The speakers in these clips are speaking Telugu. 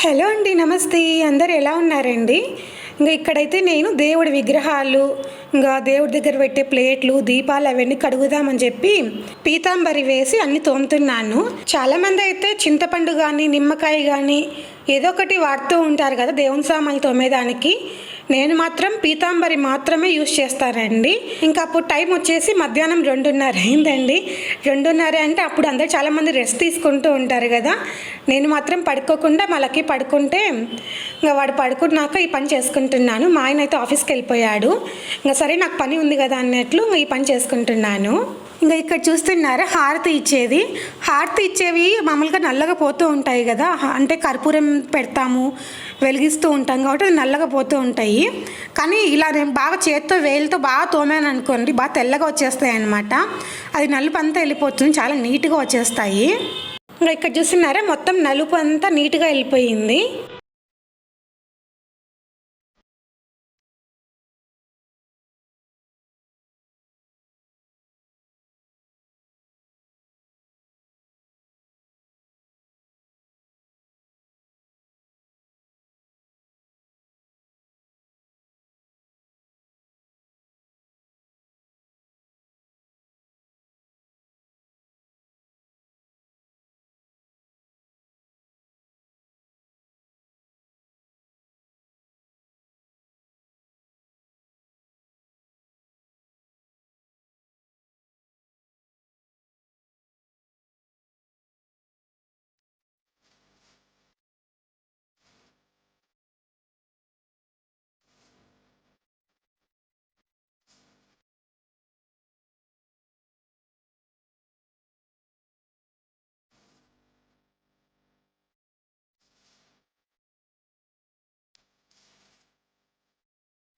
హలో అండి నమస్తే. అందరు ఎలా ఉన్నారండి? ఇంకా ఇక్కడైతే నేను దేవుడి విగ్రహాలు ఇంకా దేవుడి దగ్గర పెట్టే ప్లేట్లు దీపాలు అవన్నీ కడుగుదామని చెప్పి పీతాంబరి వేసి అన్ని తోముతున్నాను. చాలామంది అయితే చింతపండు కానీ నిమ్మకాయ కానీ ఏదో ఒకటి వాడుతూ ఉంటారు కదా దేవుని సామాన్లు తోమేదానికి. నేను మాత్రం పీతాంబరి మాత్రమే యూజ్ చేస్తానండి. ఇంకా అప్పుడు టైం వచ్చేసి మధ్యాహ్నం రెండున్నర అయిందండి. రెండున్నర అంటే అప్పుడు అందరు చాలామంది రెస్ట్ తీసుకుంటూ ఉంటారు కదా. నేను మాత్రం పడుకోకుండా మళ్ళీ పడుకుంటే ఇంకా వాడు పడుకున్నాక ఈ పని చేసుకుంటున్నాను. మా ఆయన అయితే ఆఫీస్కి వెళ్ళిపోయాడు. ఇంకా సరే నాకు పని ఉంది కదా అన్నట్లు ఈ పని చేసుకుంటున్నాను. ఇంకా ఇక్కడ చూస్తున్నారా హారతి ఇచ్చేది. హారతి ఇచ్చేవి మామూలుగా నల్లగా పోతూ ఉంటాయి కదా. అంటే కర్పూరం పెడతాము. వెలిగిస్తూ ఉంటాం కాబట్టి అవి నల్లగా పోతూ ఉంటాయి. కానీ ఇలా నేను బాగా చేత్తో వేలతో బాగా తోమాను అనుకోండి బాగా తెల్లగా వచ్చేస్తాయి అనమాట అది నలుపు అంతా వెళ్ళిపోతుంది చాలా నీట్గా వచ్చేస్తాయి. ఇంకా ఇక్కడ చూస్తున్నారా మొత్తం నలుపు అంతా నీట్గా వెళ్ళిపోయింది.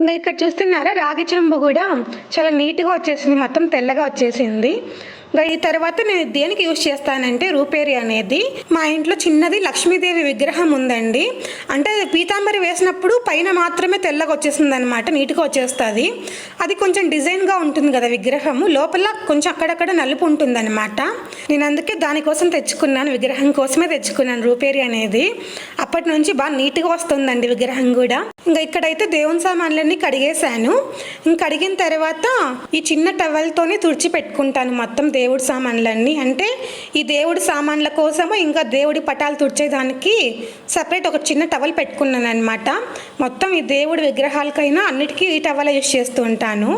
ఇంకా ఇక్కడ చూస్తున్నారా రాగి చెంబు కూడా చాలా నీట్గా వచ్చేసింది. మొత్తం తెల్లగా వచ్చేసింది. ఇంకా ఈ తర్వాత నేను దేనికి యూజ్ చేస్తానంటే రూపేరి అనేది మా ఇంట్లో చిన్నది లక్ష్మీదేవి విగ్రహం ఉందండి. అంటే అది పీతాంబరి వేసినప్పుడు పైన మాత్రమే తెల్లగా వచ్చేసింది అనమాట నీట్గా వచ్చేస్తుంది. అది కొంచెం డిజైన్గా ఉంటుంది కదా విగ్రహము లోపల కొంచెం అక్కడక్కడ నలుపు ఉంటుందన్నమాట. నేను అందుకే దానికోసం తెచ్చుకున్నాను విగ్రహం కోసమే తెచ్చుకున్నాను రూపేరి అనేది. అప్పటి నుంచి బాగా నీట్గా వస్తుందండి విగ్రహం కూడా. ఇంకా ఇక్కడైతే దేవుని సామాన్లన్నీ కడిగేశాను. ఇంకా కడిగిన తర్వాత ఈ చిన్న టవల్తోనే తుడిచి పెట్టుకుంటాను మొత్తం దేవుడి సామాన్లన్నీ. అంటే ఈ దేవుడి సామాన్ల కోసము ఇంకా దేవుడి పటాలు తుడిచేదానికి సపరేట్ ఒక చిన్న టవల్ పెట్టుకున్నాను అనమాట మొత్తం ఈ దేవుడి విగ్రహాలకైనా అన్నిటికీ ఈ టవల్ యూస్ చేస్తూ ఉంటాను.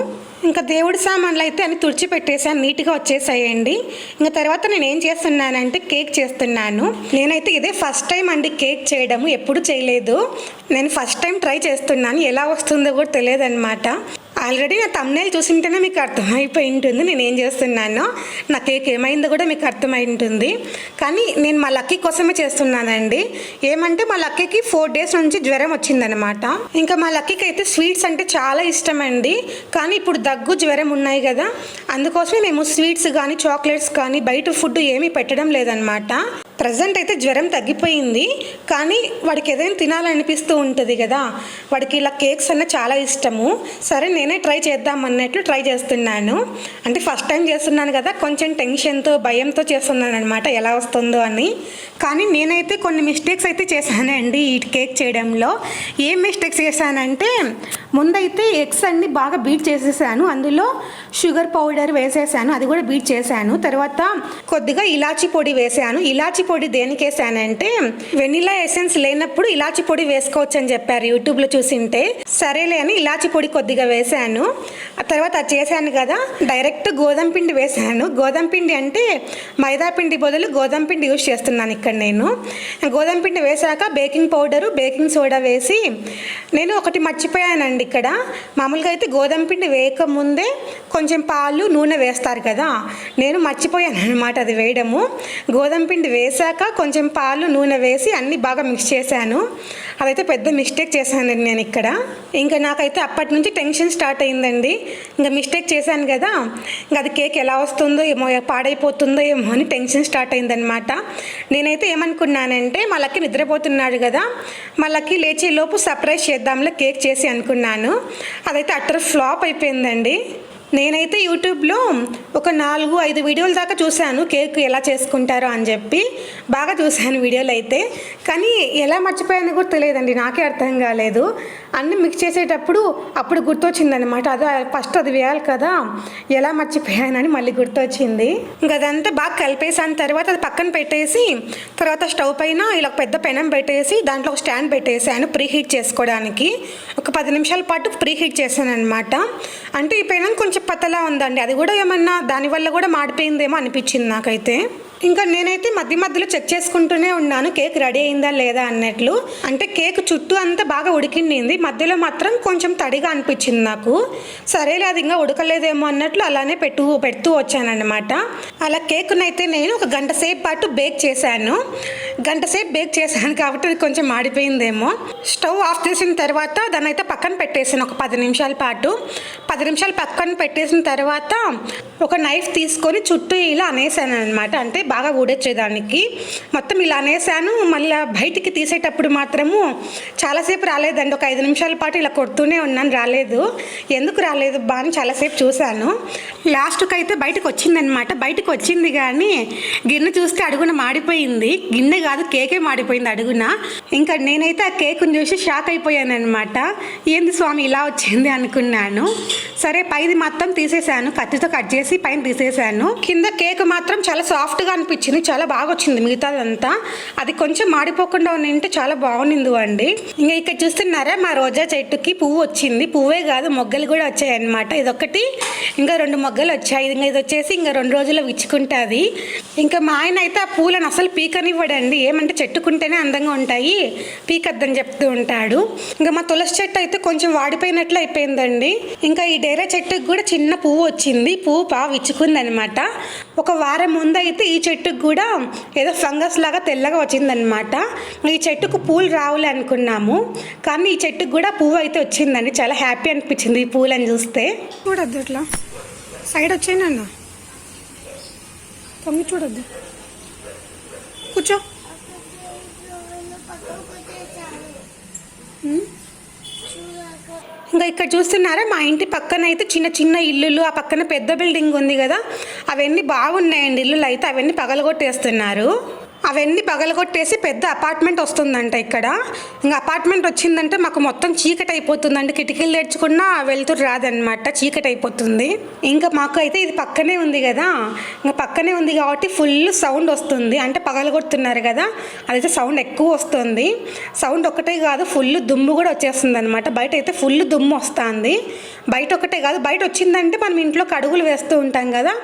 ఇంకా దేవుడి సామాన్లు అయితే అన్ని తుడిచి పెట్టేసాను నీట్గా వచ్చేసాయండి. ఇంకా తర్వాత నేను ఏం చేస్తున్నానంటే కేక్ చేస్తున్నాను. నేనైతే ఇదే ఫస్ట్ టైం అండి కేక్ చేయడము ఎప్పుడు చేయలేదు. నేను ఫస్ట్ టైం ట్రై చేస్తున్నాను ఎలా వస్తుందో కూడా తెలియదు అనమాట ఆల్రెడీ నా తమ్నేల్ చూసింటేనే మీకు అర్థమైపోయి ఉంటుంది నేను ఏం చేస్తున్నానో నా కేక్ ఏమైందో కూడా మీకు అర్థమై ఉంటుంది కానీ నేను మా లక్కీ కోసమే చేస్తున్నానండి. ఏమంటే మా లక్కీకి ఫోర్ డేస్ నుంచి జ్వరం వచ్చిందనమాట. ఇంకా మా లక్కీకి అయితే స్వీట్స్ అంటే చాలా ఇష్టం అండి కానీ ఇప్పుడు దగ్గు జ్వరం ఉన్నాయి కదా అందుకోసమే మేము స్వీట్స్ కానీ చాక్లెట్స్ కానీ బయట ఫుడ్ ఏమీ పెట్టడం లేదనమాట. ప్రజెంట్ అయితే జ్వరం తగ్గిపోయింది కానీ వాడికి ఏదైనా తినాలనిపిస్తూ ఉంటుంది కదా. వాడికి ఇలా కేక్స్ అన్న చాలా ఇష్టము. సరే నేనే ట్రై చేద్దాం అన్నట్లు ట్రై చేస్తున్నాను. అంటే ఫస్ట్ టైం చేస్తున్నాను కదా కొంచెం టెన్షన్తో భయంతో చేస్తున్నాను అనమాట ఎలా వస్తుందో అని. కానీ నేనైతే కొన్ని మిస్టేక్స్ అయితే చేశానండి ఈ కేక్ చేయడంలో. ఏం మిస్టేక్స్ చేశానంటే ముందైతే ఎగ్స్ అన్ని బాగా బీట్ చేసేసాను. అందులో షుగర్ పౌడర్ వేసేసాను అది కూడా బీట్ చేశాను. తర్వాత కొద్దిగా ఇలాచి పొడి వేసాను. ఇలాచి పొడి దేనికి వేసానంటే వెనిలా ఎసెన్స్ లేనప్పుడు ఇలాచి పొడి వేసుకోవచ్చు అని చెప్పారు యూట్యూబ్లో చూసింటే. సరేలే అని ఇలాచి పొడి కొద్దిగా వేసాను. ఆ తర్వాత అది చేశాను కదా డైరెక్ట్ గోధుమ పిండి వేసాను. గోధుమ పిండి అంటే మైదా పిండి బదులు గోధుమ పిండి యూజ్ చేస్తున్నాను ఇక్కడ నేను. గోధుమ పిండి వేసాక బేకింగ్ పౌడరు బేకింగ్ సోడా వేసి నేను ఒకటి మర్చిపోయానండి ఇక్కడ. మామూలుగా అయితే గోధుమ పిండి వేయక ముందే కొంచెం పాలు నూనె వేస్తారు కదా. నేను మర్చిపోయాను అనమాట అది వేయడము. గోధుమ పిండి వేసాక కొంచెం పాలు నూనె వేసి అన్నీ బాగా మిక్స్ చేశాను. అదైతే పెద్ద మిస్టేక్ చేశాను నేను ఇక్కడ. ఇంకా నాకైతే అప్పటి నుంచి టెన్షన్ స్టార్ట్ అయిందండి. ఇంకా మిస్టేక్ చేశాను కదా. ఇంకా అది కేక్ ఎలా వస్తుందో ఏమో పాడైపోతుందో ఏమో అని టెన్షన్ స్టార్ట్ అయిందనమాట నేనైతే ఏమనుకున్నానంటే మళ్ళీ నిద్రపోతున్నాడు కదా. మళ్ళీ లేచే లోపు సర్ప్రైజ్ చేద్దాంలో కేక్ చేసి అనుకున్నాను. అదైతే అట్టర్ ఫ్లాప్ అయిపోయిందండి. నేనైతే యూట్యూబ్లో ఒక నాలుగు ఐదు వీడియోల దాకా చూశాను కేక్ ఎలా చేసుకుంటారో అని చెప్పి. బాగా చూశాను వీడియోలు అయితే. కానీ ఎలా మర్చిపోయానో కూడా తెలియదండి నాకే అర్థం కాలేదు. అన్నీ మిక్స్ చేసేటప్పుడు అప్పుడు గుర్తొచ్చిందనమాట అది ఫస్ట్ అది వేయాలి కదా. ఎలా మర్చిపోయానని మళ్ళీ గుర్తొచ్చింది. ఇంకా అదంతా బాగా కలిపేసాను. తర్వాత అది పక్కన పెట్టేసి తర్వాత స్టవ్ పైన ఇలా ఒక పెద్ద పెనం పెట్టేసి దాంట్లో ఒక స్టాండ్ పెట్టేసాను ప్రీ హీట్ చేసుకోవడానికి. ఒక పది నిమిషాల పాటు ప్రీ హీట్ చేశాను అనమాట అంటే ఈ పెనం కొంచెం పతలా ఉందండి. అది కూడా ఏమన్నా దానివల్ల కూడా మాడిపోయిందేమో అనిపించింది నాకైతే. ఇంకా నేనైతే మధ్య మధ్యలో చెక్ చేసుకుంటూనే ఉన్నాను కేక్ రెడీ అయిందా లేదా అన్నట్లు. అంటే కేక్ చుట్టూ అంతా బాగా ఉడికిండింది. మధ్యలో మాత్రం కొంచెం తడిగా అనిపించింది నాకు. సరేలే అది ఇంకా ఉడకలేదేమో అన్నట్లు అలానే పెట్టు పెడుతూ వచ్చానన్నమాట. అలా కేక్నైతే నేను ఒక గంట సేపు పాటు బేక్ చేశాను. గంట సేపు బేక్ చేశాను కాబట్టి కొంచెం మాడిపోయిందేమో. స్టవ్ ఆఫ్ చేసిన తర్వాత దాన్ని అయితే పక్కన పెట్టేసాను ఒక పది నిమిషాల పాటు. పది నిమిషాలు పక్కన పెట్టేసిన తర్వాత ఒక నైఫ్ తీసుకొని చుట్టూ ఇలా అనేసాను అనమాట అంటే బాగా ఊడొచ్చేదానికి. మొత్తం ఇలా అనేసాను. మళ్ళీ బయటికి తీసేటప్పుడు మాత్రము చాలాసేపు రాలేదండి. ఒక ఐదు నిమిషాల పాటు ఇలా కొడుతూనే ఉన్నాను. రాలేదు. ఎందుకు రాలేదు బా అని చాలాసేపు చూశాను. లాస్ట్కి అయితే బయటకు వచ్చిందనమాట బయటకు వచ్చింది కానీ గిన్నె చూస్తే అడుగున మాడిపోయింది. గిన్నె కాదు కేకే మాడిపోయింది అడుగున. ఇంకా నేనైతే ఆ కేకుని చూసి షాక్ అయిపోయాను అనమాట ఏంది స్వామి ఇలా వచ్చింది అనుకున్నాను. సరే పైది మొత్తం తీసేసాను కత్తితో కట్ చేసి పైన తీసేసాను కింద కేక్ మాత్రం చాలా సాఫ్ట్గా అనిపించింది. చాలా బాగా వచ్చింది మిగతాదంతా. అది కొంచెం మాడిపోకుండా ఉంటే చాలా బాగుంది అండి ఇంకా ఇక్కడ చూస్తున్నారా మా రోజా చెట్టుకి పువ్వు వచ్చింది. పువ్వే కాదు మొగ్గలు కూడా వచ్చాయి అనమాట ఇదొకటి ఇంకా రెండు మొగ్గలు వచ్చాయి. ఇంకా ఇది వచ్చేసి ఇంకా రెండు రోజుల్లో విచ్చుకుంటుంది. ఇంకా మా ఆయన అయితే ఆ పూలను అసలు పీకనివ్వడండి. ఏమంటే చెట్టుకుంటేనే అందంగా ఉంటాయి. పీకద్దని చెప్తూ ఉంటాడు. ఇంకా మా తులసి చెట్టు అయితే కొంచెం వాడిపోయినట్లు అయిపోయిందండి. ఇంకా ఈ డేరా చెట్టుకు కూడా చిన్న పువ్వు వచ్చింది. పువ్వు బాగా విచ్చుకుందనమాట ఒక వారం ముందు అయితే ఈ చెట్టుకు కూడా ఏదో ఫంగస్ లాగా తెల్లగా వచ్చిందనమాట ఈ చెట్టుకు పూలు రావాలి అనుకున్నాము. కానీ ఈ చెట్టుకు కూడా పువ్వు అయితే వచ్చిందండి. చాలా హ్యాపీ అనిపించింది ఈ పూలని చూస్తే. చూడొద్దు ఇట్లా సైడ్ వచ్చానన్న తొమ్మిది చూడొద్దు. కూర్చో. ఇంకా ఇక్కడ చూస్తున్నారా మా ఇంటి పక్కన అయితే చిన్న చిన్న ఇల్లులు ఆ పక్కన పెద్ద బిల్డింగ్ ఉంది కదా అవన్నీ బాగున్నాయండి ఇల్లులు అయితే అవన్నీ పగలగొట్టేస్తున్నారు. అవన్నీ పగలగొట్టేసి పెద్ద అపార్ట్మెంట్ వస్తుందంట ఇక్కడ. ఇంకా అపార్ట్మెంట్ వచ్చిందంటే మాకు మొత్తం చీకటి అయిపోతుందండి కిటికీలు తెచ్చుకున్నా వెళ్తురు రాదనమాట చీకటి అయిపోతుంది ఇంకా మాకు అయితే ఇది పక్కనే ఉంది కదా. ఇంకా పక్కనే ఉంది కాబట్టి ఫుల్ సౌండ్ వస్తుంది. అంటే పగలగొడుతున్నారు కదా. అదైతే సౌండ్ ఎక్కువ వస్తుంది. సౌండ్ ఒకటే కాదు ఫుల్ దుమ్ము కూడా వచ్చేస్తుంది అనమాట బయట అయితే ఫుల్ దుమ్ము వస్తుంది. బయట ఒకటే కాదు బయట వచ్చిందంటే మనం ఇంట్లో కడుగులు వేస్తూ ఉంటాం కదా.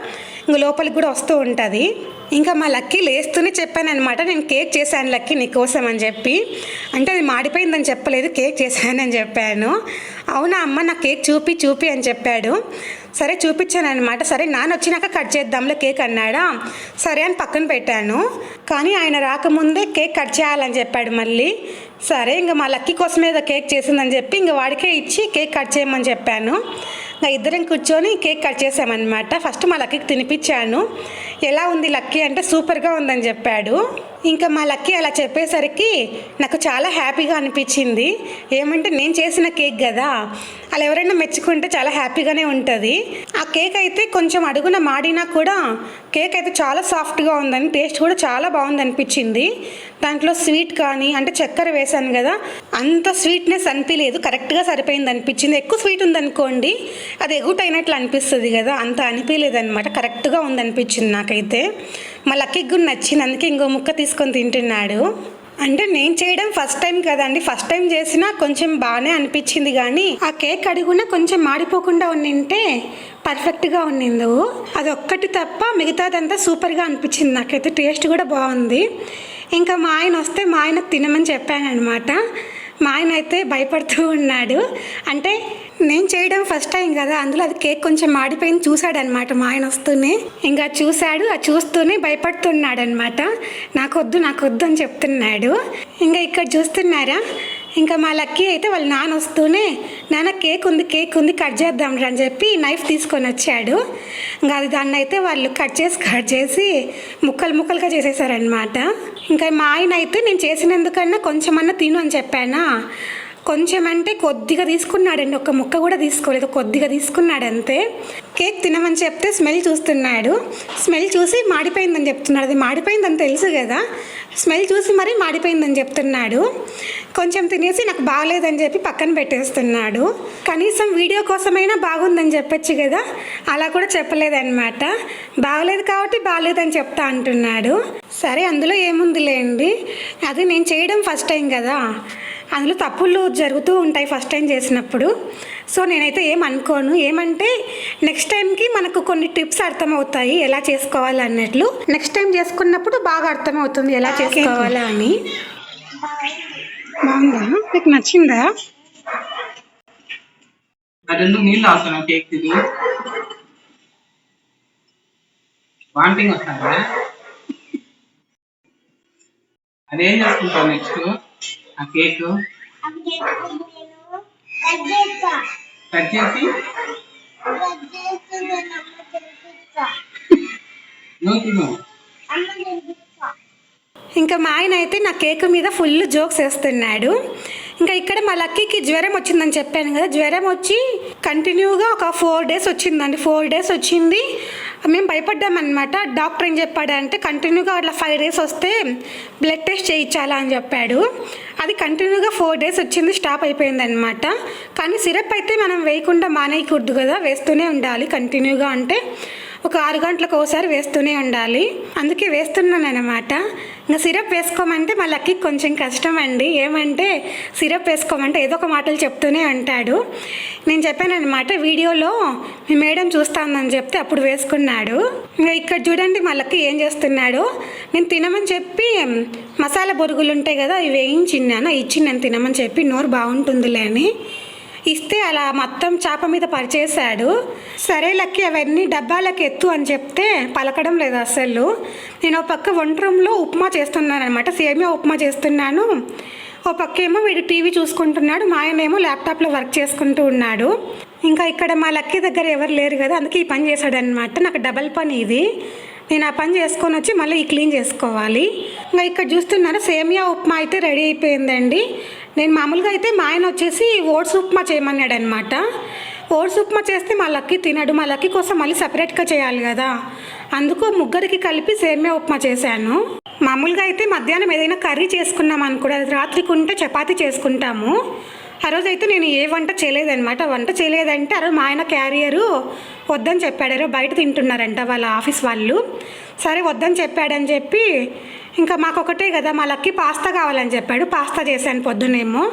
లోపలికి కూడా వస్తూ ఉంటుంది. ఇంకా మా లక్కీ లేస్తూనే చెప్పాను అనమాట నేను కేక్ చేశాను లక్కీ నీకోసం అని చెప్పి. అంటే అది మాడిపోయిందని చెప్పలేదు కేక్ చేశానని చెప్పాను. అవునా అమ్మ నా కేక్ చూపి చూపి అని చెప్పాడు. సరే చూపించాను అనమాట సరే నాన్న వచ్చినాక కట్ చేద్దాంలే కేక్ అన్నాడా. సరే అని పక్కన పెట్టాను. కానీ ఆయన రాకముందే కేక్ కట్ చేయాలని చెప్పాడు మళ్ళీ. సరే ఇంకా మా లక్కీ కోసం ఏదో కేక్ చేసిందని చెప్పి ఇంకా వాడికే ఇచ్చి కేక్ కట్ చేయమని చెప్పాను. ఇద్దరం కూర్చొని కేక్ కట్ చేసామన్నమాట. ఫస్ట్ మా లక్కీకి తినిపించాను. ఎలా ఉంది లక్కీ అంటే సూపర్గా ఉందని చెప్పాడు. ఇంకా మా లక్కీ అలా చెప్పేసరికి నాకు చాలా హ్యాపీగా అనిపించింది. ఏమంటే నేను చేసిన కేక్ కదా అలా ఎవరైనా మెచ్చుకుంటే చాలా హ్యాపీగానే ఉంటుంది. ఆ కేక్ అయితే కొంచెం అడుగున మాడినా కూడా కేక్ అయితే చాలా సాఫ్ట్గా ఉందని టేస్ట్ కూడా చాలా బాగుంది అనిపించింది. దాంట్లో స్వీట్ కానీ అంటే చక్కెర వేశాను కదా అంత స్వీట్నెస్ అనిపించలేదు కరెక్ట్గా సరిపోయింది అనిపించింది. ఎక్కువ స్వీట్ ఉందనుకోండి అది ఎగుట అయినట్లు అనిపిస్తుంది కదా అంత అనిపించలేదు అనమాట కరెక్ట్గా ఉంది అనిపించింది నాకైతే మా లక్కీకి కూడా నచ్చింది అందుకే ఇంకో ముక్క తీసుకొని తింటున్నాడు. అంటే నేను చేయడం ఫస్ట్ టైం కదండి. ఫస్ట్ టైం చేసినా కొంచెం బాగానే అనిపించింది కానీ ఆ కేక్ అడుగున కొంచెం మాడిపోకుండా ఉండింటే పర్ఫెక్ట్గా ఉండింది అది ఒక్కటి తప్ప మిగతాదంతా సూపర్గా అనిపించింది. నాకైతే టేస్ట్ కూడా బాగుంది. ఇంకా మా ఆయన వస్తే మా ఆయన తినమని చెప్పాను అనమాట మా ఆయన అయితే భయపడుతూ ఉన్నాడు. అంటే నేను చేయడం ఫస్ట్ టైం కదా అందులో అది కేక్ కొంచెం మాడిపోయింది చూశాడు అనమాట మా ఆయన వస్తూనే. ఇంకా చూశాడు ఆ చూస్తూనే భయపడుతున్నాడు అనమాట నాకొద్దు నాకొద్దు అని చెప్తున్నాడు. ఇంకా ఇక్కడ చూస్తున్నారా? ఇంకా మా లక్కీ అయితే వాళ్ళ నాన్న వస్తూనే నాన్న కేక్ ఉంది కేక్ ఉంది కట్ చేద్దాం అని చెప్పి నైఫ్ తీసుకొని వచ్చాడు. ఇంకా అది దాన్ని అయితే వాళ్ళు కట్ చేసి కట్ చేసి ముక్కలు ముక్కలుగా చేసేసారనమాట ఇంకా మా ఆయన అయితే నేను చేసినందుకన్నా కొంచెమన్నా తిను అని చెప్పానా. కొంచెం అంటే కొద్దిగా తీసుకున్నాడండి. ఒక ముక్క కూడా తీసుకోలేదు. కొద్దిగా తీసుకున్నాడు అంతే కేక్ తినమని చెప్తే స్మెల్ చూస్తున్నాడు. స్మెల్ చూసి మాడిపోయిందని చెప్తున్నాడు. అది మాడిపోయిందని తెలుసు కదా. స్మెల్ చూసి మరీ మాడిపోయిందని చెప్తున్నాడు. కొంచెం తినేసి నాకు బాగలేదని చెప్పి పక్కన పెట్టేస్తున్నాడు. కనీసం వీడియో కోసమైనా బాగుందని చెప్పొచ్చు కదా. అలా కూడా చెప్పలేదన్నమాట. బాగలేదు కాబట్టి బాగలేదని చెప్తా అంటున్నాడు. సరే అందులో ఏముందిలేండి. అది నేను చేయడం ఫస్ట్ టైం కదా. అందులో తప్పులు జరుగుతూ ఉంటాయి ఫస్ట్ టైం చేసినప్పుడు. సో నేనైతే ఏం అనుకోను. ఏమంటే నెక్స్ట్ టైంకి మనకు కొన్ని టిప్స్ అర్థమవుతాయి ఎలా చేసుకోవాలి అన్నట్లు. నెక్స్ట్ టైం చేసుకున్నప్పుడు బాగా అర్థమవుతుంది ఎలా చేసుకోవాలా అని. బాగుందా? మీకు నచ్చిందా? అది ఎందుకు నీళ్ళు తాగుతున్నావు కేక్ తిని? వాంటింగ్ వస్తారా అదేం చేసుకుంటావు నెక్స్ట్? ఆ కేక్? కట్ చేసి? నువ్వు తిను. ఇంకా మా ఆయన అయితే నా కేక్ మీద ఫుల్ జోక్స్ వేస్తున్నాడు. ఇంకా ఇక్కడ మా లక్కీకి జ్వరం వచ్చిందని చెప్పాను కదా. జ్వరం వచ్చి కంటిన్యూగా ఒక ఫోర్ డేస్ వచ్చిందండి. ఫోర్ డేస్ వచ్చింది. మేము భయపడ్డామన్నమాట. డాక్టర్ ఏం చెప్పాడంటే కంటిన్యూగా అట్లా ఫైవ్ డేస్ వస్తే బ్లడ్ టెస్ట్ చేయించాలా అని చెప్పాడు. అది కంటిన్యూగా ఫోర్ డేస్ వచ్చింది స్టాప్ అయిపోయింది అనమాట కానీ సిరప్ అయితే మనం వేయకుండా మానేయకూడదు కదా వేస్తూనే ఉండాలి కంటిన్యూగా అంటే. ఒక ఆరు గంటలకు ఒకసారి వేస్తూనే ఉండాలి. అందుకే వేస్తున్నాను అనమాట ఇంకా సిరప్ వేసుకోమంటే మా లక్కి కొంచెం కష్టం అండి ఏమంటే సిరప్ వేసుకోమంటే ఏదో ఒక మాటలు చెప్తూనే ఉంటాడు. నేను చెప్పాను అనమాట వీడియోలో మీ మేడం చూస్తానని చెప్తే అప్పుడు వేసుకున్నాడు. ఇంకా ఇక్కడ చూడండి మా లక్కి ఏం చేస్తున్నాడు. నేను తినమని చెప్పి మసాలా బొరుగులు ఉంటాయి కదా అవి వేయించిన్నాను. ఇచ్చి నేను తినమని చెప్పి నోరు బాగుంటుందిలే అని. ఇస్తే అలా మొత్తం చేప మీద పరిచేశాడు. సరే లక్కి అవన్నీ డబ్బాలకు ఎత్తు అని చెప్తే పలకడం లేదు అసలు నేను ఒక పక్క వంట రూమ్లో ఉప్మా చేస్తున్నాను అనమాట సేమియా ఉప్మా చేస్తున్నాను. ఓ పక్కేమో వీడు టీవీ చూసుకుంటున్నాడు మా ఆయనేమో ల్యాప్టాప్లో వర్క్ చేసుకుంటూ ఉన్నాడు. ఇంకా ఇక్కడ మా లక్కీ దగ్గర ఎవరు లేరు కదా అందుకే ఈ పని చేశాడనమాట నాకు డబల్ పని ఇది. నేను ఆ పని చేసుకొని వచ్చి మళ్ళీ ఈ క్లీన్ చేసుకోవాలి. ఇంకా ఇక్కడ చూస్తున్నాను సేమియా ఉప్మా అయితే రెడీ అయిపోయిందండి. నేను మామూలుగా అయితే మా ఆయన వచ్చేసి ఓట్స్ ఉప్మా చేయమన్నాడు అనమాట ఓట్స్ ఉప్మా చేస్తే మా లక్కీ తినడు మా లక్కీ కోసం మళ్ళీ సపరేట్గా చేయాలి కదా. అందుకు ముగ్గురికి కలిపి సేమియా ఉప్మా చేశాను. మామూలుగా అయితే మధ్యాహ్నం ఏదైనా కర్రీ చేసుకున్నాం అనుకో అది రాత్రికి ఉంటే చపాతీ చేసుకుంటాము. ఆ రోజు అయితే నేను ఏ వంట చేయలేదన్నమాట. వంట చేయలేదంటే ఆ రోజు మా ఆయన క్యారియరు వద్దని చెప్పాడు. బయట తింటున్నారంట వాళ్ళ ఆఫీస్ వాళ్ళు. సరే వద్దని చెప్పాడని చెప్పి ఇంకా మాకు ఒకటే కదా మా లక్కి పాస్తా కావాలని చెప్పాడు. పాస్తా చేశాను పొద్దునేమో.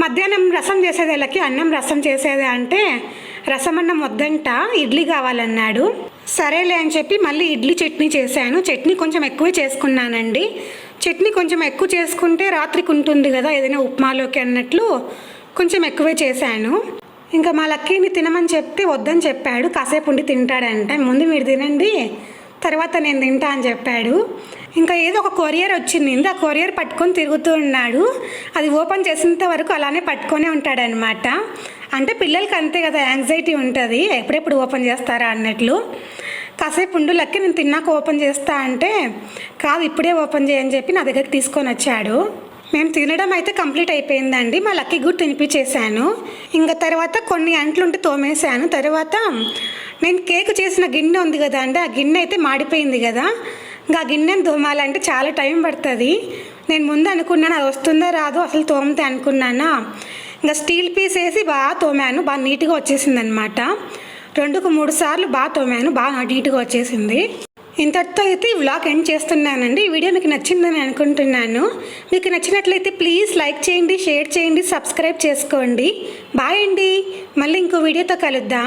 మధ్యాహ్నం రసం చేసేది లక్కి అన్నం రసం చేసేదే అంటే రసం అన్నం వద్దంట ఇడ్లీ కావాలన్నాడు. సరేలే అని చెప్పి మళ్ళీ ఇడ్లీ చట్నీ చేశాను. చట్నీ కొంచెం ఎక్కువే చేసుకున్నానండి. చట్నీ కొంచెం ఎక్కువ చేసుకుంటే రాత్రికి ఉంటుంది కదా ఏదైనా ఉప్మాలోకి అన్నట్లు. కొంచెం ఎక్కువే చేశాను. ఇంకా మా లక్కీని తినమని చెప్తే వద్దని చెప్పాడు. కాసేపు ఉండి తింటాడంట. ముందు మీరు తినండి తర్వాత నేను తింటా అని చెప్పాడు. ఇంకా ఏదో ఒక కొరియర్ వచ్చింది ఆ కొరియర్ పట్టుకొని తిరుగుతూ ఉన్నాడు. అది ఓపెన్ చేసినంత వరకు అలానే పట్టుకొనే ఉంటాడనమాట అంటే పిల్లలకి అంతే కదా యాంగ్జైటీ ఉంటుంది. ఎప్పుడెప్పుడు ఓపెన్ చేస్తారా అన్నట్లు. కాసేపు ఉండు లక్కి నేను తిన్నాక ఓపెన్ చేస్తా అంటే కాదు ఇప్పుడే ఓపెన్ చేయని చెప్పి నా దగ్గరికి తీసుకొని వచ్చాడు. మేము తినడం అయితే కంప్లీట్ అయిపోయిందండి. మా లక్కీ గుడ్ తినిపించేశాను ఇంకా తర్వాత కొన్ని అంట్లుంటే తోమేశాను తర్వాత నేను కేక్ చేసిన గిన్నె ఉంది కదా అండి. ఆ గిన్నె అయితే మాడిపోయింది కదా. ఇంకా ఆ గిన్నెను తోమాలంటే చాలా టైం పడుతుంది. నేను ముందు అనుకున్నాను అది వస్తుందో రాదో అసలు తోమితే అనుకున్నానా. ఇంకా స్టీల్ పీస్ వేసి బాగా తోమాను. బాగా నీట్గా వచ్చేసింది అనమాట రెండుకు మూడు సార్లు బాగా తోమాను. బాగా నీట్గా వచ్చేసింది. ఇంతటితో అయితే ఈ వ్లాగ్ ఎండ్ చేస్తున్నానండి. ఈ వీడియో మీకు నచ్చిందని అనుకుంటున్నాను. మీకు నచ్చినట్లయితే ప్లీజ్ లైక్ చేయండి షేర్ చేయండి సబ్స్క్రైబ్ చేసుకోండి. బాయ్ అండి. మళ్ళీ ఇంకో వీడియోతో కలుద్దాం.